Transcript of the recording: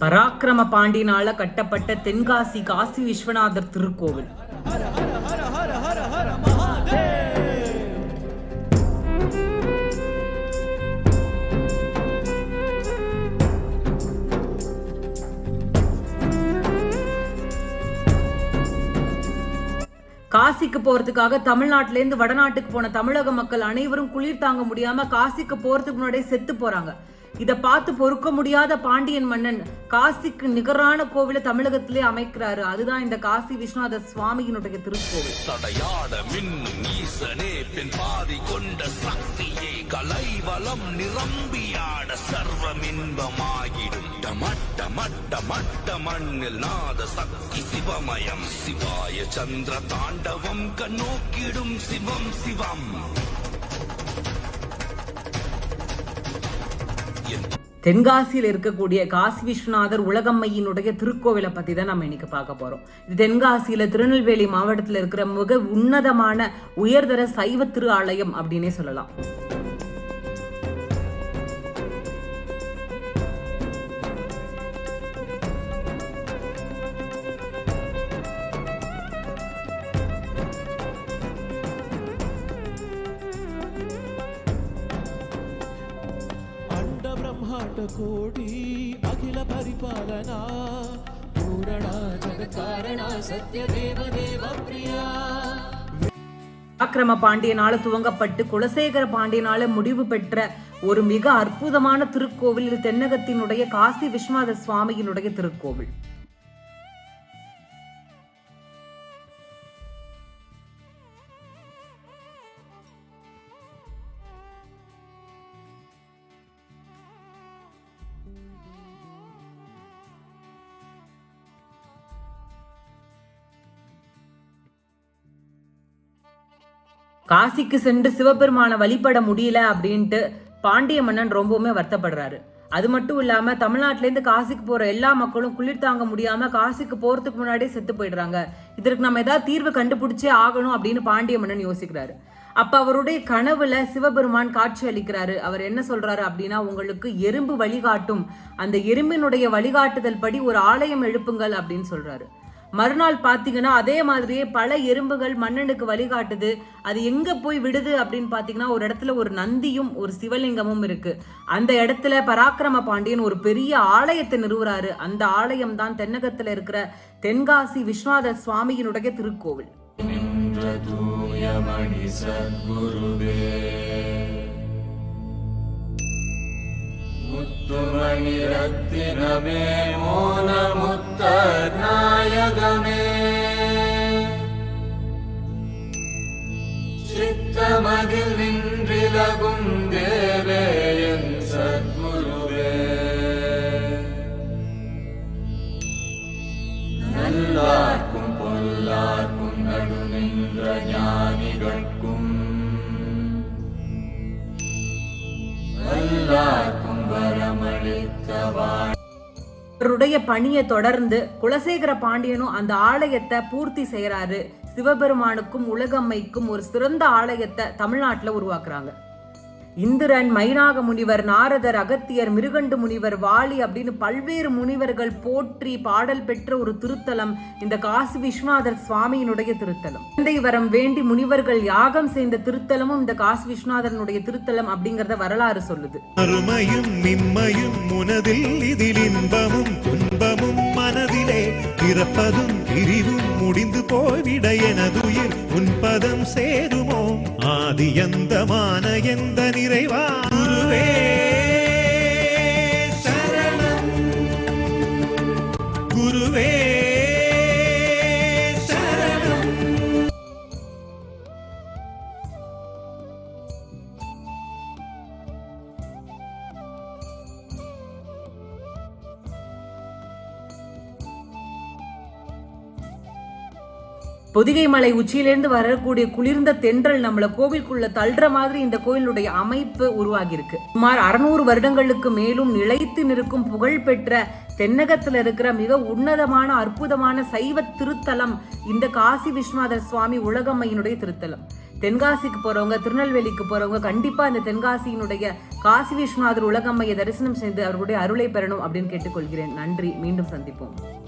பராக்கிரம பாண்டினால கட்டப்பட்ட தென்காசி காசி விஸ்வநாதர் திருக்கோவில். காசிக்கு போறதுக்காக தமிழ்நாட்டில இருந்து வடநாட்டுக்கு போன தமிழக மக்கள் அனைவரும் குளிர் தாங்க முடியாம காசிக்கு போறதுக்கு முன்னாடியே செத்து போறாங்க. இத பார்த்து பொறுக்க முடியாத பாண்டியன் மன்னன் காசிக்கு நிகரான கோவிலை தமிழகத்திலே அமைக்கிறாரு. அதுதான் இந்த காசி விஸ்வநாத சுவாமியினுடைய திருக்கோவில். தடையாட மின்னும் ஈசனே பின் பாதி கொண்ட சக்தியே கலைவலம் நிரம்பியாட சர்வமின்பமாகிடும். டமட்ட மட்ட மட்ட மண்ணில் நாத சக்தி சிவமயம். சிவாய சந்திர தாண்டவம் கண்ணோக்கிடும் சிவம் சிவம். தென்காசியில் இருக்கக்கூடிய காசி விஸ்வநாதர் உலகம்மையினுடைய திருக்கோவிலை பத்தி தான் நம்ம இன்னைக்கு பார்க்க போறோம். இது தென்காசியில திருநெல்வேலி மாவட்டத்தில் இருக்கிற மிக உன்னதமான உயர்தர சைவ திரு ஆலயம் அப்படின்னே சொல்லலாம். महाटकोटी अखिल परिपालना पूरणा அக்கிரம பாண்டியனால துவங்கப்பட்டு குலசேகர பாண்டியனால முடிவு பெற்ற ஒரு மிக அற்புதமான திருக்கோவில் தென்னகத்தினுடைய காசி விஸ்வநாத சுவாமியினுடைய திருக்கோவில். காசிக்கு சென்று சிவபெருமானை வழிபட முடியல அப்படின்ட்டு பாண்டிய மன்னன் ரொம்பவுமே வருத்தப்படுறாரு. அது மட்டும் இல்லாம தமிழ்நாட்டிலேருந்து காசிக்கு போற எல்லா மக்களும் குளிர் தாங்க முடியாம காசிக்கு போறதுக்கு முன்னாடியே செத்து போயிடுறாங்க. இதற்கு நம்ம ஏதாவது தீர்வு கண்டுபிடிச்சே ஆகணும் அப்படின்னு பாண்டிய மன்னன் யோசிக்கிறாரு. அப்போ அவருடைய கனவுல சிவபெருமான் காட்சி அளிக்கிறாரு. அவர் என்ன சொல்றாரு அப்படின்னா உங்களுக்கு எறும்பு வழிகாட்டும். அந்த எறும்பினுடைய வழிகாட்டுதல் படி ஒரு ஆலயம் எழுப்புங்கள் அப்படின்னு சொல்றாரு. மறுநாள் பார்த்தீங்கன்னா அதே மாதிரியே பல எறும்புகள் மன்னனுக்கு வழிகாட்டுது. அது எங்க போய் விடுது அப்படின்னு பார்த்தீங்கன்னா ஒரு இடத்துல ஒரு நந்தியும் ஒரு சிவலிங்கமும் இருக்கு. அந்த இடத்துல பராக்கிரம பாண்டியன் ஒரு பெரிய ஆலயத்தை நிறுவுறாரு. அந்த ஆலயம் தான் தென்னகத்துல இருக்கிற தென்காசி விஸ்வநாத சுவாமியினுடைய திருக்கோவில். ಮಣಿ ಸದ್ಗುರುವೇ. ಮುತ್ತುಮಣಿ ರತ್ತಿನ ಮೇ ಮೋನ அவருடைய பணியை தொடர்ந்து குலசேகர பாண்டியனும் அந்த ஆலயத்தை பூர்த்தி செய்யறாரு சிவபெருமானுக்கும் உலகம்மைக்கும் ஒரு சிறந்த ஆலயத்தை தமிழ்நாட்டில் உருவாக்குறாங்க. இந்திரன் மைனாக முனிவர் நாரதர் அகத்தியர் மிருகண்டு முனிவர் வாலி அப்படின்னு பல்வேறு முனிவர்கள் போற்றி பாடல் பெற்ற ஒரு திருத்தலம் இந்த காசி விஸ்வநாதர் சுவாமியினுடைய திருத்தலம். குழந்தை வரம் வேண்டி முனிவர்கள் யாகம் செய்த திருத்தலமும் இந்த காசி விஸ்வநாதரனுடைய திருத்தலம் அப்படிங்கறத வரலாறு சொல்லுது. பிறப்பதும் பிரிவும் முடிந்து போய்விட எனதுயிர் உன்பதம் சேருமோ? ஆதி ஆதியந்தமான எந்த நிறைவா? பொதிகை மலை உச்சியிலிருந்து வரக்கூடிய குளிர்ந்த தென்றல் நம்மள கோவிலுக்குள்ள தள்ளுற மாதிரி இந்த கோயிலுடைய அமைப்பு உருவாகி இருக்கு சுமார் அறுநூறு வருடங்களுக்கு மேலும் நிலைத்து நிற்கும் புகழ் பெற்ற தென்னகத்துல இருக்கிற மிக உன்னதமான அற்புதமான சைவ திருத்தலம் இந்த காசி விஸ்வநாதர் சுவாமி உலகம்மையினுடைய திருத்தலம். தென்காசிக்கு போறவங்க திருநெல்வேலிக்கு போறவங்க கண்டிப்பா இந்த தென்காசியினுடைய காசி விஸ்வநாதர் உலகம்மையை தரிசனம் செய்து அவர்களுடைய அருளை பெறணும் அப்படின்னு கேட்டுக்கொள்கிறேன். நன்றி. மீண்டும் சந்திப்போம்.